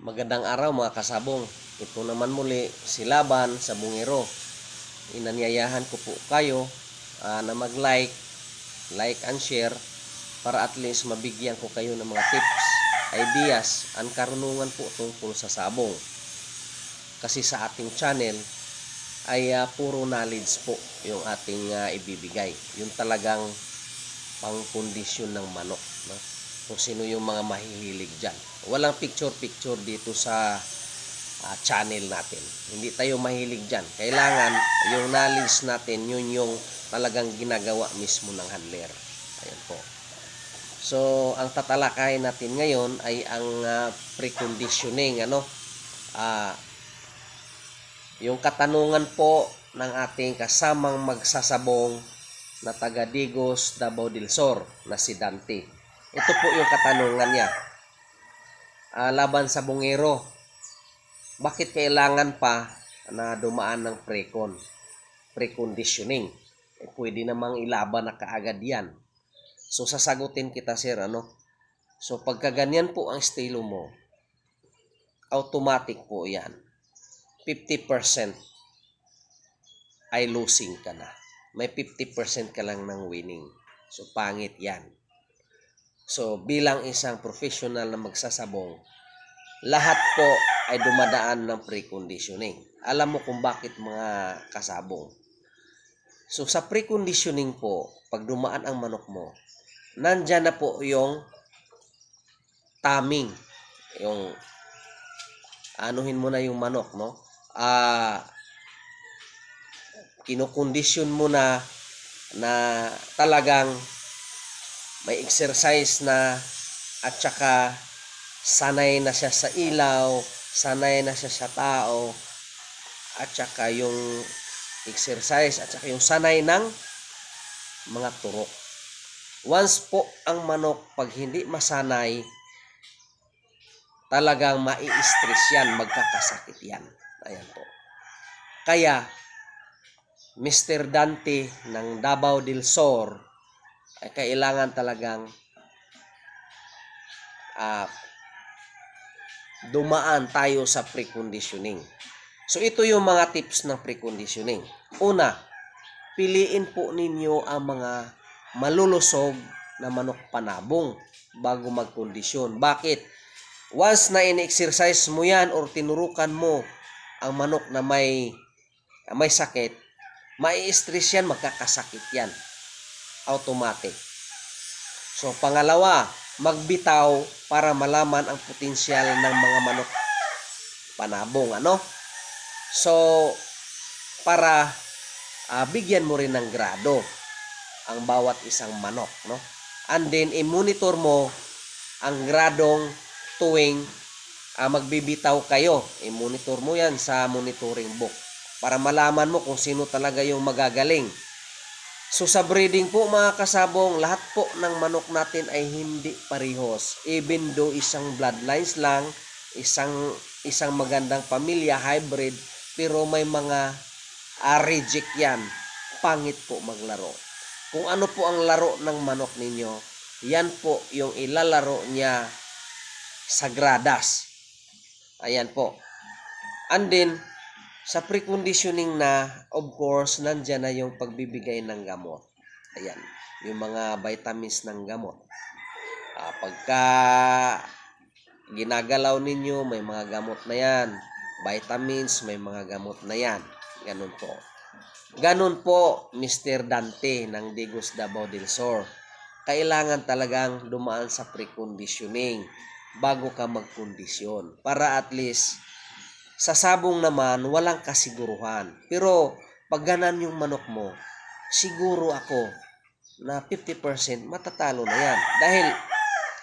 Magandang araw mga kasabong. Ito naman muli si Laban sa Bungiro. Inanyayahan ko po kayo ah, na mag-like, like and share para at least mabigyan ko kayo ng mga tips, ideas, ang karunungan po tungkol sa sabong. Kasi sa ating channel ay ah, puro knowledge po yung ating ah, ibibigay. Yung talagang pangkondisyon ng manok. No? Kung sino yung mga mahihilig dyan. Walang picture-picture dito sa ah, channel natin. Hindi tayo mahilig dyan. Kailangan yung knowledge natin, yun yung talagang ginagawa mismo ng handler. Ayan po. So, ang tatalakayin natin ngayon ay ang ah, preconditioning. Ano? Ah, yung katanungan po ng ating kasamang magsasabong na taga Digos, Davao del Sur na si Dante. Ito po yung katanungan niya. Ah, laban sa bungero, bakit kailangan pa na dumaan ng precon? Preconditioning. Eh, pwede namang ilaban na kaagad yan. So, sasagutin kita, sir, ano? So, pagka ganyan po ang estilo mo, automatic po yan. 50% ay losing ka na. May 50% ka lang ng winning. So, pangit yan. So, bilang isang professional na magsasabong, lahat po ay dumadaan ng preconditioning. Alam mo kung bakit mga kasabong. So, sa preconditioning po, pag dumaan ang manok mo, nandyan na po yung taming. Yung anuhin mo na yung manok, no? Ah, kinokondisyon mo na na talagang may exercise na at saka sanay na siya sa ilaw, sanay na siya sa tao, at saka yung exercise, at saka yung sanay ng mga turok. Once po ang manok, pag hindi masanay, talagang mai-stress yan, magkakasakit yan. Ayan po. Kaya, Mr. Dante ng Davao del Sur ay kailangan talagang ah, dumaan tayo sa preconditioning. So ito yung mga tips ng preconditioning. Una, piliin po ninyo ang mga malulusog na manok panabong bago magkondisyon. Bakit? Once na in-exercise mo yan or tinurukan mo ang manok na may may sakit, mai-stress yan, magkakasakit yan. Automatic. So, pangalawa, magbitaw para malaman ang potensyal ng mga manok panabong. Ano? So, para ah, bigyan mo rin ng grado ang bawat isang manok. No? And then, i-monitor mo ang gradong tuwing ah, magbibitaw kayo. I-monitor mo yan sa monitoring book para malaman mo kung sino talaga yung magagaling. So sa breeding po mga kasabong, lahat po ng manok natin ay hindi parehos. Even though isang bloodlines lang, isang isang magandang pamilya, hybrid, pero may mga ah, reject yan. Pangit po maglaro. Kung ano po ang laro ng manok ninyo, yan po yung ilalaro niya sa gradas. Ayan po. And then, sa preconditioning na, of course, nandyan na yung pagbibigay ng gamot. Ayan, yung mga vitamins ng gamot. Ah, pagka ginagalaw ninyo, may mga gamot na yan. Vitamins, may mga gamot na yan. Ganun po. Ganun po, Mr. Dante ng Digos Davao del Sur. Kailangan talagang dumaan sa preconditioning bago ka magkondisyon. Para at least, sa sabong naman, walang kasiguruhan. Pero, pag ganan yung manok mo, siguro ako na 50% matatalo na yan. Dahil,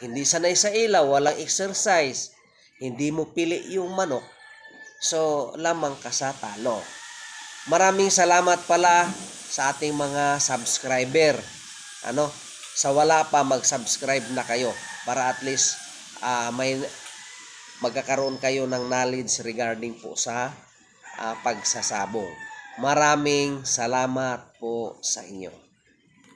hindi sanay sa ilaw, walang exercise, hindi mo pili yung manok, so, lamang ka sa talo. Maraming salamat pala sa ating mga subscriber. Ano? Sa wala pa, mag-subscribe na kayo para at least ah, may magkakaroon kayo ng knowledge regarding po sa ah, pagsasabong. Maraming salamat po sa inyo.